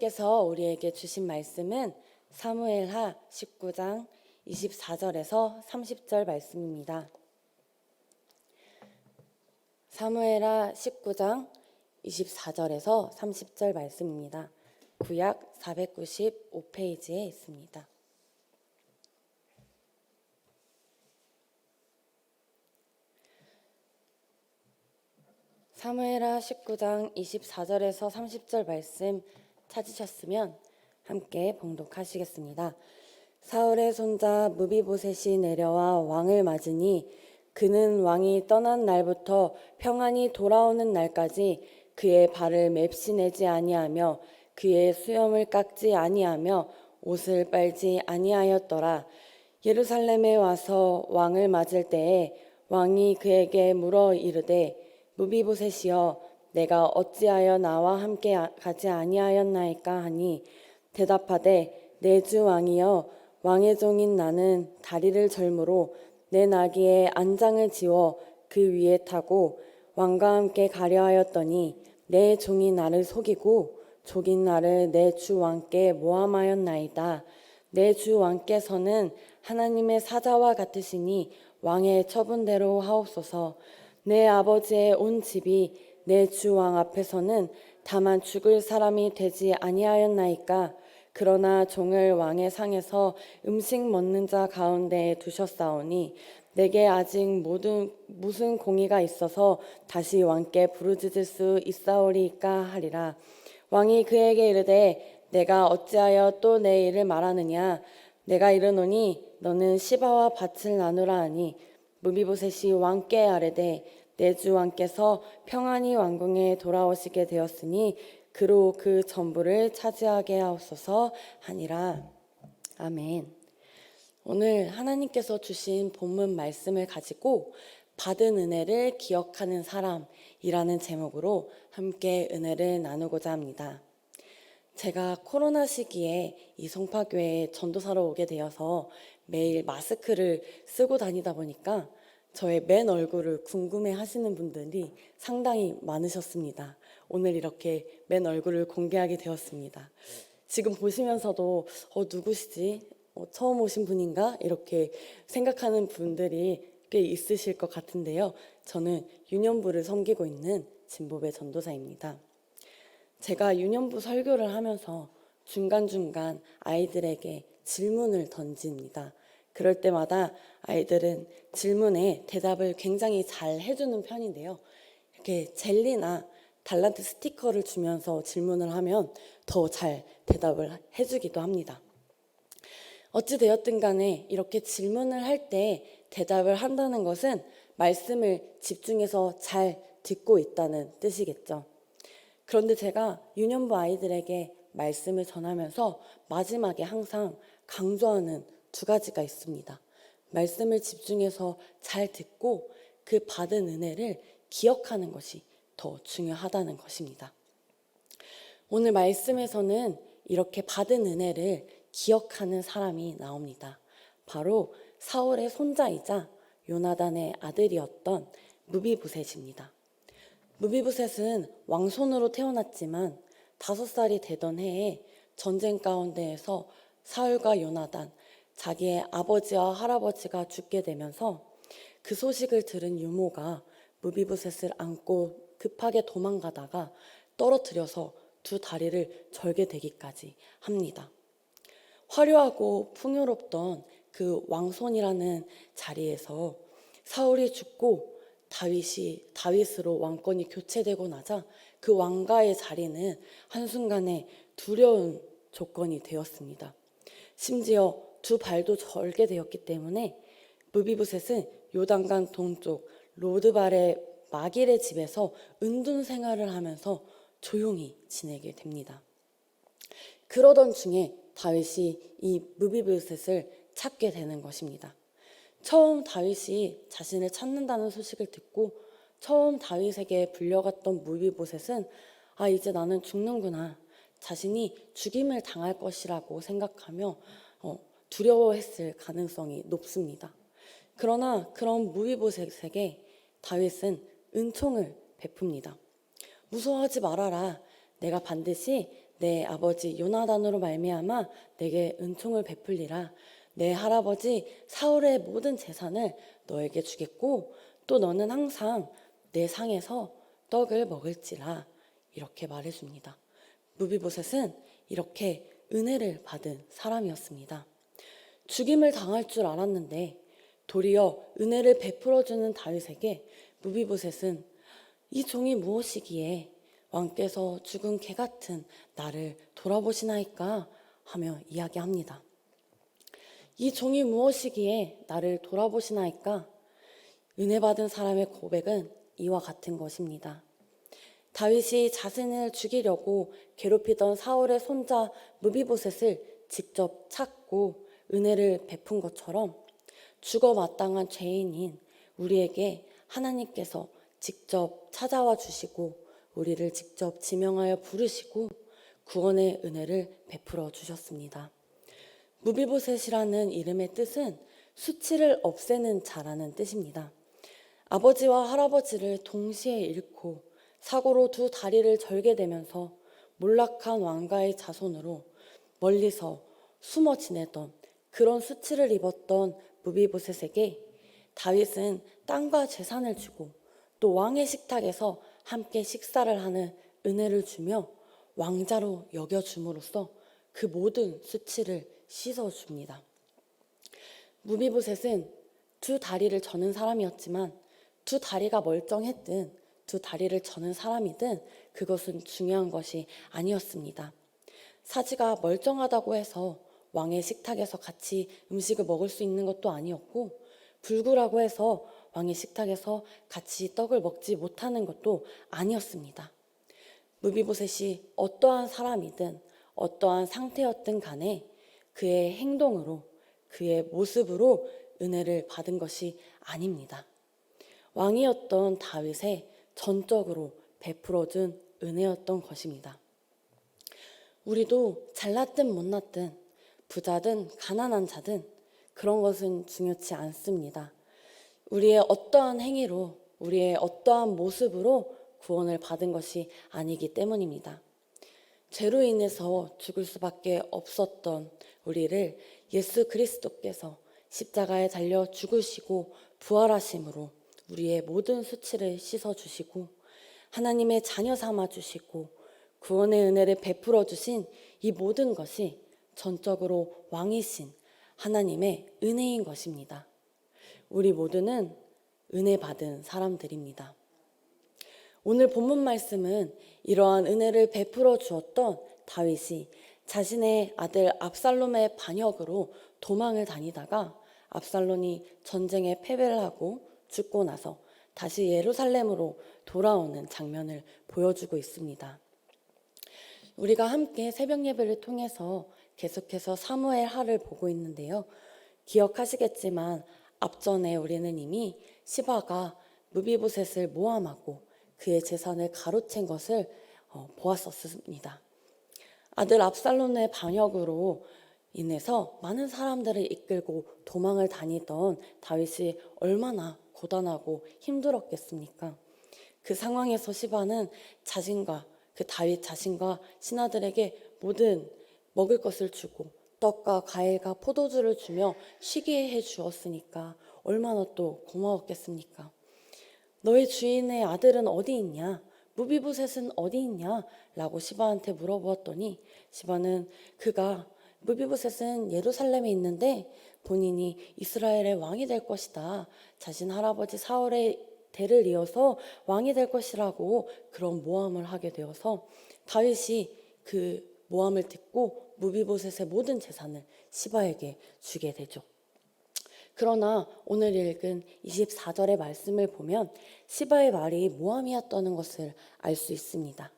하나님께서 우리에게 주신 말씀은 사무엘하 19장 24절에서 30절 말씀입니다. 사무엘하 19장 24절에서 30절 말씀입니다. 구약 495페이지에 있습니다. 사무엘하 19장 24절에서 30절 말씀 찾으셨으면 함께 봉독하시겠습니다. 사울의 손자 무비보셋이 내려와 왕을 맞으니 그는 왕이 떠난 날부터 평안히 돌아오는 날까지 그의 발을 맵시내지 아니하며 그의 수염을 깎지 아니하며 옷을 빨지 아니하였더라. 예루살렘에 와서 왕을 맞을 때에 왕이 그에게 물어 이르되 무비보셋이여 내가 어찌하여 나와 함께 아- 가지 아니하였나이까 하니 대답하되 내 주 왕이여 왕의 종인 나는 다리를 절므로 내 나귀에 안장을 지워 그 위에 타고 왕과 함께 가려 하였더니 내 종이 나를 속이고 족인 나를 내 주 왕께 모함하였나이다. 내 주 왕께서는 하나님의 사자와 같으시니 왕의 처분대로 하옵소서. 내 아버지의 온 집이 내 주 왕 앞에서는 다만 죽을 사람이 되지 아니하였나이까. 그러나 종을 왕의 상에서 음식 먹는 자 가운데에 두셨사오니 내게 아직 모든 무슨 공의가 있어서 다시 왕께 부르짖을 수 있사오리까 하리라. 왕이 그에게 이르되 내가 어찌하여 또 내 일을 말하느냐 내가 이르노니 너는 시바와 밭을 나누라 하니 무비보셋이 왕께 아뢰되 내 주 왕께서 평안히 왕궁에 돌아오시게 되었으니 그로 그 전부를 차지하게 하옵소서 하니라 아멘. 오늘 하나님께서 주신 본문 말씀을 가지고 받은 은혜를 기억하는 사람이라는 제목으로 함께 은혜를 나누고자 합니다. 제가 코로나 시기에 이 성파교회에 전도사로 오게 되어서 매일 마스크를 쓰고 다니다 보니까 저의 맨 얼굴을 궁금해 하시는 분들이 상당히 많으셨습니다. 오늘 이렇게 맨 얼굴을 공개하게 되었습니다. 지금 보시면서도 어, 누구시지? 어, 처음 오신 분인가? 이렇게 생각하는 분들이 꽤 있으실 것 같은데요. 저는 유년부를 섬기고 있는 진보배 전도사입니다. 제가 유년부 설교를 하면서 중간중간 아이들에게 질문을 던집니다. 그럴 때마다 아이들은 질문에 대답을 굉장히 잘 해주는 편인데요. 이렇게 젤리나 달란트 스티커를 주면서 질문을 하면 더 잘 대답을 해주기도 합니다. 어찌되었든 간에 이렇게 질문을 할 때 대답을 한다는 것은 말씀을 집중해서 잘 듣고 있다는 뜻이겠죠. 그런데 제가 유년부 아이들에게 말씀을 전하면서 마지막에 항상 강조하는 두 가지가 있습니다. 말씀을 집중해서 잘 듣고 그 받은 은혜를 기억하는 것이 더 중요하다는 것입니다. 오늘 말씀에서는 이렇게 받은 은혜를 기억하는 사람이 나옵니다. 바로 사울의 손자이자 요나단의 아들이었던 무비부셋입니다. 무비부셋은 왕손으로 태어났지만 다섯 살이 되던 해에 전쟁 가운데에서 사울과 요나단, 자기의 아버지와 할아버지가 죽게 되면서 그 소식을 들은 유모가 무비부셋을 안고 급하게 도망가다가 떨어뜨려서 두 다리를 절게 되기까지 합니다. 화려하고 풍요롭던 그 왕손이라는 자리에서 사울이 죽고 다윗이 다윗으로 왕권이 교체되고 나자 그 왕가의 자리는 한순간에 두려운 조건이 되었습니다. 심지어 두 발도 절게 되었기 때문에 무비부셋은 요단강 동쪽 로드발의 마길의 집에서 은둔 생활을 하면서 조용히 지내게 됩니다. 그러던 중에 다윗이 이 무비부셋을 찾게 되는 것입니다. 처음 다윗이 자신을 찾는다는 소식을 듣고 처음 다윗에게 불려갔던 무비보셋은 아 이제 나는 죽는구나 자신이 죽임을 당할 것이라고 생각하며 어, 두려워했을 가능성이 높습니다. 그러나 그런 무비보셋에게 다윗은 은총을 베풉니다. 무서워하지 말아라. 내가 반드시 내 아버지 요나단으로 말미암아 내게 은총을 베풀리라 내 할아버지 사울의 모든 재산을 너에게 주겠고 또 너는 항상 내 상에서 떡을 먹을지라 이렇게 말해줍니다. 무비보셋은 이렇게 은혜를 받은 사람이었습니다. 죽임을 당할 줄 알았는데 도리어 은혜를 베풀어주는 다윗에게 무비보셋은 이 종이 무엇이기에 왕께서 죽은 개 같은 나를 돌아보시나이까 하며 이야기합니다. 이 종이 무엇이기에 나를 돌아보시나이까 은혜 받은 사람의 고백은 이와 같은 것입니다. 다윗이 자신을 죽이려고 괴롭히던 사울의 손자 무비보셋을 직접 찾고 은혜를 베푼 것처럼 죽어 마땅한 죄인인 우리에게 하나님께서 직접 찾아와 주시고 우리를 직접 지명하여 부르시고 구원의 은혜를 베풀어 주셨습니다. 무비보셋이라는 이름의 뜻은 수치를 없애는 자라는 뜻입니다. 아버지와 할아버지를 동시에 잃고 사고로 두 다리를 절게 되면서 몰락한 왕가의 자손으로 멀리서 숨어 지내던 그런 수치를 입었던 무비보셋에게 다윗은 땅과 재산을 주고 또 왕의 식탁에서 함께 식사를 하는 은혜를 주며 왕자로 여겨줌으로써 그 모든 수치를 씻어줍니다. 무비보셋은 두 다리를 저는 사람이었지만 두 다리가 멀쩡했든 두 다리를 저는 사람이든 그것은 중요한 것이 아니었습니다. 사지가 멀쩡하다고 해서 왕의 식탁에서 같이 음식을 먹을 수 있는 것도 아니었고 불구라고 해서 왕의 식탁에서 같이 떡을 먹지 못하는 것도 아니었습니다. 무비보셋이 어떠한 사람이든 어떠한 상태였든 간에 그의 행동으로 그의 모습으로 은혜를 받은 것이 아닙니다. 왕이었던 다윗의 전적으로 베풀어준 은혜였던 것입니다. 우리도 잘났든 못났든 부자든 가난한 자든 그런 것은 중요치 않습니다. 우리의 어떠한 행위로 우리의 어떠한 모습으로 구원을 받은 것이 아니기 때문입니다. 죄로 인해서 죽을 수밖에 없었던 우리를 예수 그리스도께서 십자가에 달려 죽으시고 부활하심으로 우리의 모든 수치를 씻어 주시고 하나님의 자녀 삼아 주시고 구원의 은혜를 베풀어 주신 이 모든 것이 전적으로 왕이신 하나님의 은혜인 것입니다. 우리 모두는 은혜 받은 사람들입니다. 오늘 본문 말씀은 이러한 은혜를 베풀어 주었던 다윗이 자신의 아들 압살롬의 반역으로 도망을 다니다가 압살롬이 전쟁에 패배를 하고 죽고 나서 다시 예루살렘으로 돌아오는 장면을 보여주고 있습니다. 우리가 함께 새벽 예배를 통해서 계속해서 사무엘 하를 보고 있는데요. 기억하시겠지만 앞전에 우리는 이미 시바가 무비보셋을 모함하고 그의 재산을 가로챈 것을 어, 보았었습니다. 아들 압살롬의 반역으로 인해서 많은 사람들을 이끌고 도망을 다니던 다윗이 얼마나 고단하고 힘들었겠습니까? 그 상황에서 시바는 자신과 그 다윗 자신과 신하들에게 모든 먹을 것을 주고 떡과 과일과 포도주를 주며 쉬게 해 주었으니까 얼마나 또 고마웠겠습니까? 너의 주인의 아들은 어디 있냐? 무비보셋은 어디 있냐? 라고 시바한테 물어보았더니 시바는 그가 무비보셋은 예루살렘에 있는데 본인이 이스라엘의 왕이 될 것이다. 자신 할아버지 사울의 대를 이어서 왕이 될 것이라고 그런 모함을 하게 되어서 다윗이 그 모함을 듣고 무비보셋의 모든 재산을 시바에게 주게 되죠. 그러나 오늘 읽은 24절의 말씀을 보면 시바의 말이 모함이었다는 것을 알 수 있습니다.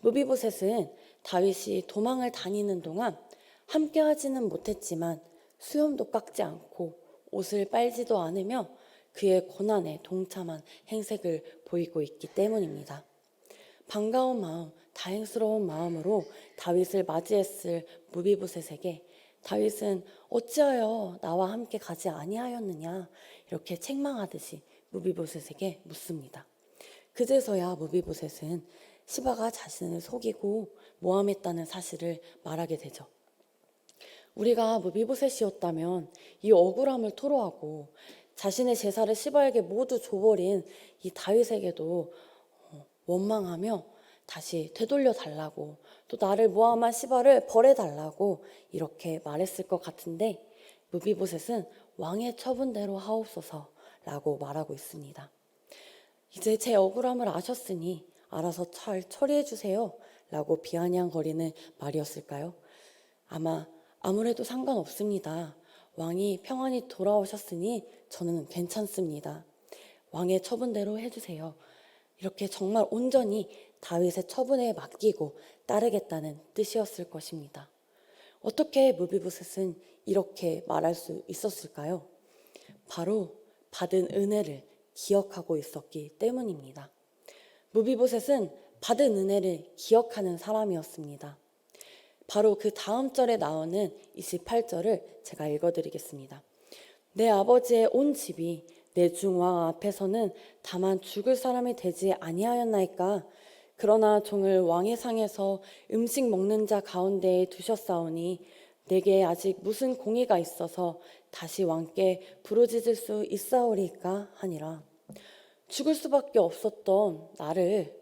무비보셋은 다윗이 도망을 다니는 동안 함께 하지는 못했지만 수염도 깎지 않고 옷을 빨지도 않으며 그의 고난에 동참한 행색을 보이고 있기 때문입니다. 반가운 마음, 다행스러운 마음으로 다윗을 맞이했을 무비보셋에게 다윗은 어찌하여 나와 함께 가지 아니하였느냐 이렇게 책망하듯이 무비보셋에게 묻습니다. 그제서야 무비보셋은 시바가 자신을 속이고 모함했다는 사실을 말하게 되죠. 우리가 뭐 무비보셋이었다면 이 억울함을 토로하고 자신의 제사를 시바에게 모두 줘버린 이 다윗에게도 어, 원망하며 다시 되돌려 달라고 또 나를 모함한 시바를 벌해 달라고 이렇게 말했을 것 같은데 무비보셋은 왕의 처분대로 하옵소서라고 말하고 있습니다. 이제 제 억울함을 아셨으니 알아서 잘 처리해 주세요. 라고 비아냥거리는 말이었을까요? 아마 아무래도 상관없습니다. 왕이 평안히 돌아오셨으니 저는 괜찮습니다. 왕의 처분대로 해주세요. 이렇게 정말 온전히 다윗의 처분에 맡기고 따르겠다는 뜻이었을 것입니다. 어떻게 무비보셋은 이렇게 말할 수 있었을까요? 바로 받은 은혜를 기억하고 있었기 때문입니다. 무비보셋은 받은 은혜를 기억하는 사람이었습니다. 바로 그 다음 절에 나오는 28절을 제가 읽어드리겠습니다. 내 아버지의 온 집이 내 중왕 앞에서는 다만 죽을 사람이 되지 아니하였나이까 그러나 종을 왕의 상에서 음식 먹는 자 가운데에 두셨사오니 내게 아직 무슨 공의가 있어서 다시 왕께 부르짖을 수 있사오리까 하니라 죽을 수밖에 없었던 나를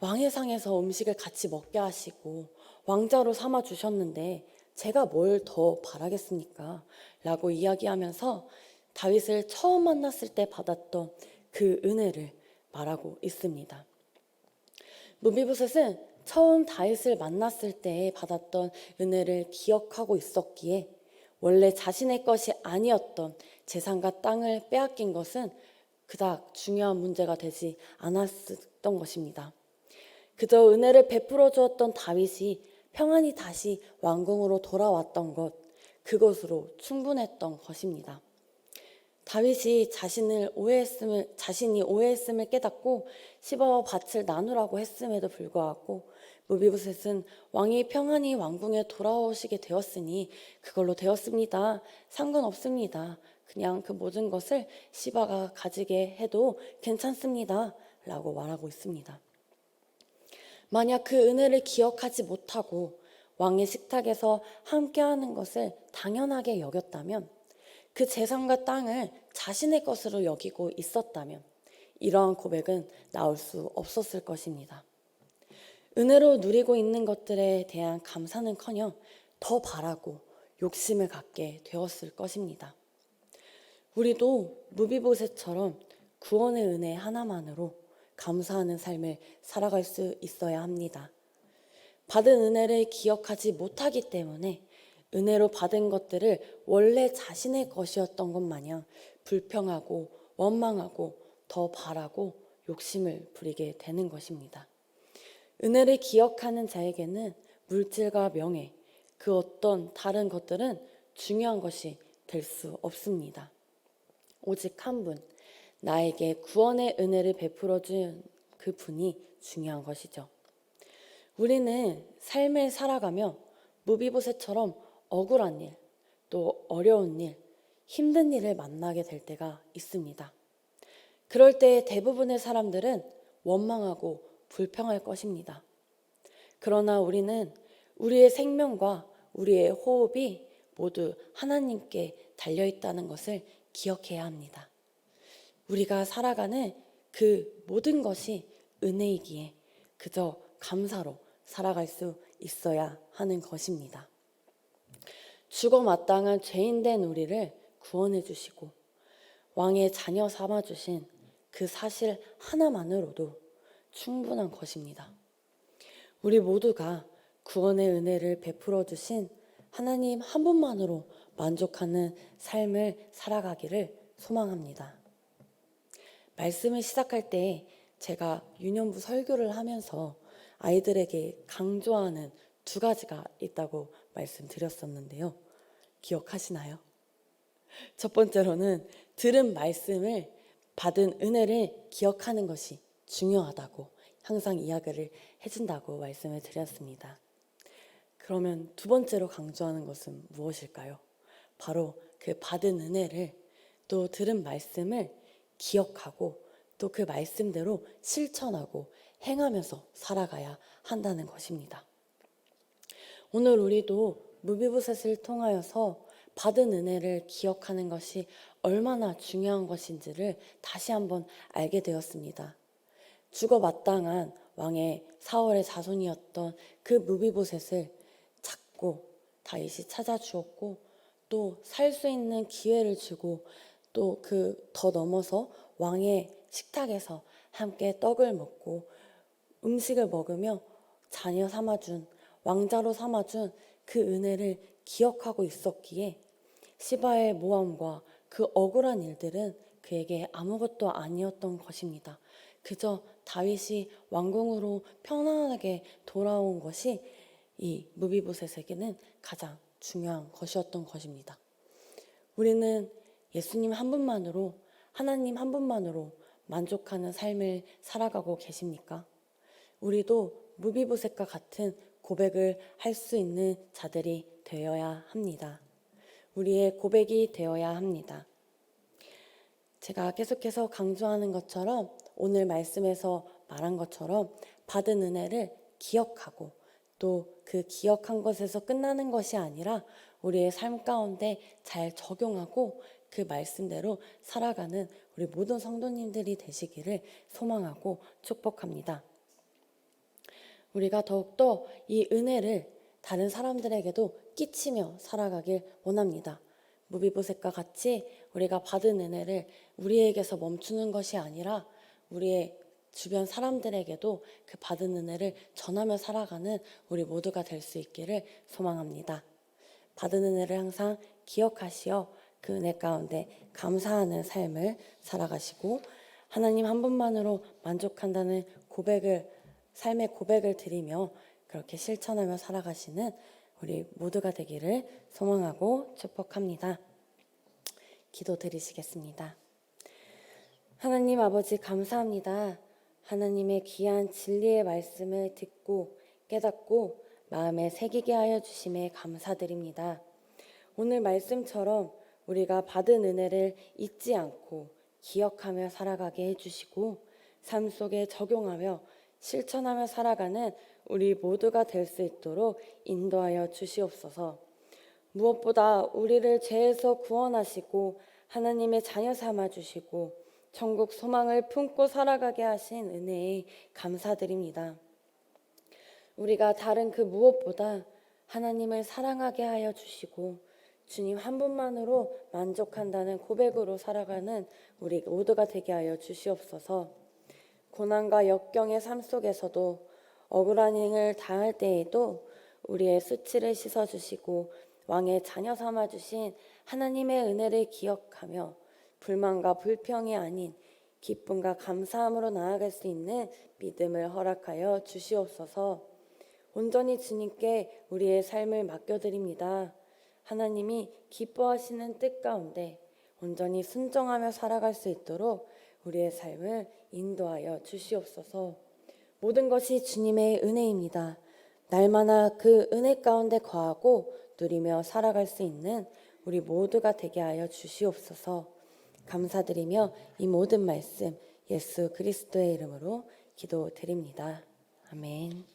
왕의 상에서 음식을 같이 먹게 하시고 왕자로 삼아 주셨는데 제가 뭘 더 바라겠습니까? 라고 이야기하면서 다윗을 처음 만났을 때 받았던 그 은혜를 말하고 있습니다. 무비보셋은 처음 다윗을 만났을 때 받았던 은혜를 기억하고 있었기에 원래 자신의 것이 아니었던 재산과 땅을 빼앗긴 것은 그닥 중요한 문제가 되지 않았던 것입니다. 그저 은혜를 베풀어 주었던 다윗이 평안히 다시 왕궁으로 돌아왔던 것, 그것으로 충분했던 것입니다. 다윗이 자신을 오해했음을 자신이 오해했음을 깨닫고 시바와 밭을 나누라고 했음에도 불구하고 무비보셋은 왕이 평안히 왕궁에 돌아오시게 되었으니 그걸로 되었습니다. 상관없습니다. 그냥 그 모든 것을 시바가 가지게 해도 괜찮습니다. 라고 말하고 있습니다. 만약 그 은혜를 기억하지 못하고 왕의 식탁에서 함께하는 것을 당연하게 여겼다면 그 재산과 땅을 자신의 것으로 여기고 있었다면 이러한 고백은 나올 수 없었을 것입니다. 은혜로 누리고 있는 것들에 대한 감사는커녕 더 바라고 욕심을 갖게 되었을 것입니다. 우리도 무비보셋처럼 구원의 은혜 하나만으로 감사하는 삶을 살아갈 수 있어야 합니다. 받은 은혜를 기억하지 못하기 때문에 은혜로 받은 것들을 원래 자신의 것이었던 것 마냥 불평하고 원망하고 더 바라고 욕심을 부리게 되는 것입니다. 은혜를 기억하는 자에게는 물질과 명예, 그 어떤 다른 것들은 중요한 것이 될 수 없습니다. 오직 한 분, 나에게 구원의 은혜를 베풀어 준 그 분이 중요한 것이죠. 우리는 삶을 살아가며 무비보셋처럼 억울한 일, 또 어려운 일, 힘든 일을 만나게 될 때가 있습니다. 그럴 때 대부분의 사람들은 원망하고 불평할 것입니다. 그러나 우리는 우리의 생명과 우리의 호흡이 모두 하나님께 달려 있다는 것을 기억해야 합니다. 우리가 살아가는 그 모든 것이 은혜이기에 그저 감사로 살아갈 수 있어야 하는 것입니다. 죽어 마땅한 죄인된 우리를 구원해 주시고 왕의 자녀 삼아 주신 그 사실 하나만으로도 충분한 것입니다. 우리 모두가 구원의 은혜를 베풀어 주신 하나님 한 분만으로 만족하는 삶을 살아가기를 소망합니다. 말씀을 시작할 때 제가 유년부 설교를 하면서 아이들에게 강조하는 두 가지가 있다고 말씀드렸었는데요. 기억하시나요? 첫 번째로는 들은 말씀을 받은 은혜를 기억하는 것이 중요하다고 항상 이야기를 해준다고 말씀을 드렸습니다. 그러면 두 번째로 강조하는 것은 무엇일까요? 바로 그 받은 은혜를 또 들은 말씀을 기억하고 또 그 말씀대로 실천하고 행하면서 살아가야 한다는 것입니다. 오늘 우리도 무비부셋을 통하여서 받은 은혜를 기억하는 것이 얼마나 중요한 것인지를 다시 한번 알게 되었습니다. 죽어 마땅한 왕의 사월의 자손이었던 그 무비보셋을 찾고 다윗이 찾아주었고 또 살 수 있는 기회를 주고 또 그 더 넘어서 왕의 식탁에서 함께 떡을 먹고 음식을 먹으며 자녀 삼아준 왕자로 삼아준 그 은혜를 기억하고 있었기에 시바의 모함과 그 억울한 일들은 그에게 아무것도 아니었던 것입니다. 그저 다윗이 왕궁으로 편안하게 돌아온 것이 이 무비보셋에게는 가장 중요한 것이었던 것입니다. 우리는 예수님 한 분만으로 하나님 한 분만으로 만족하는 삶을 살아가고 계십니까? 우리도 무비보셋과 같은 고백을 할 수 있는 자들이 되어야 합니다. 우리의 고백이 되어야 합니다. 제가 계속해서 강조하는 것처럼 오늘 말씀에서 말한 것처럼 받은 은혜를 기억하고 또 그 기억한 것에서 끝나는 것이 아니라 우리의 삶 가운데 잘 적용하고 그 말씀대로 살아가는 우리 모든 성도님들이 되시기를 소망하고 축복합니다. 우리가 더욱더 이 은혜를 다른 사람들에게도 끼치며 살아가길 원합니다. 무비보셋과 같이 우리가 받은 은혜를 우리에게서 멈추는 것이 아니라 우리의 주변 사람들에게도 그 받은 은혜를 전하며 살아가는 우리 모두가 될 수 있기를 소망합니다. 받은 은혜를 항상 기억하시어 그 은혜 가운데 감사하는 삶을 살아가시고 하나님 한 분만으로 만족한다는 고백을 삶의 고백을 드리며 그렇게 실천하며 살아가시는 우리 모두가 되기를 소망하고 축복합니다. 기도 드리시겠습니다. 하나님 아버지 감사합니다. 하나님의 귀한 진리의 말씀을 듣고 깨닫고 마음에 새기게 하여 주심에 감사드립니다. 오늘 말씀처럼 우리가 받은 은혜를 잊지 않고 기억하며 살아가게 해주시고 삶 속에 적용하며 실천하며 살아가는 우리 모두가 될 수 있도록 인도하여 주시옵소서. 무엇보다 우리를 죄에서 구원하시고 하나님의 자녀 삼아 주시고 천국 소망을 품고 살아가게 하신 은혜에 감사드립니다. 우리가 다른 그 무엇보다 하나님을 사랑하게 하여 주시고 주님 한 분만으로 만족한다는 고백으로 살아가는 우리 모두가 되게 하여 주시옵소서. 고난과 역경의 삶 속에서도 억울한 행을 당할 때에도 우리의 수치를 씻어 주시고 왕의 자녀 삼아 주신 하나님의 은혜를 기억하며 불만과 불평이 아닌 기쁨과 감사함으로 나아갈 수 있는 믿음을 허락하여 주시옵소서. 온전히 주님께 우리의 삶을 맡겨드립니다. 하나님이 기뻐하시는 뜻 가운데 온전히 순종하며 살아갈 수 있도록 우리의 삶을 인도하여 주시옵소서. 모든 것이 주님의 은혜입니다. 날마다 그 은혜 가운데 거하고 누리며 살아갈 수 있는 우리 모두가 되게 하여 주시옵소서. 감사드리며 이 모든 말씀 예수 그리스도의 이름으로 기도드립니다. 아멘.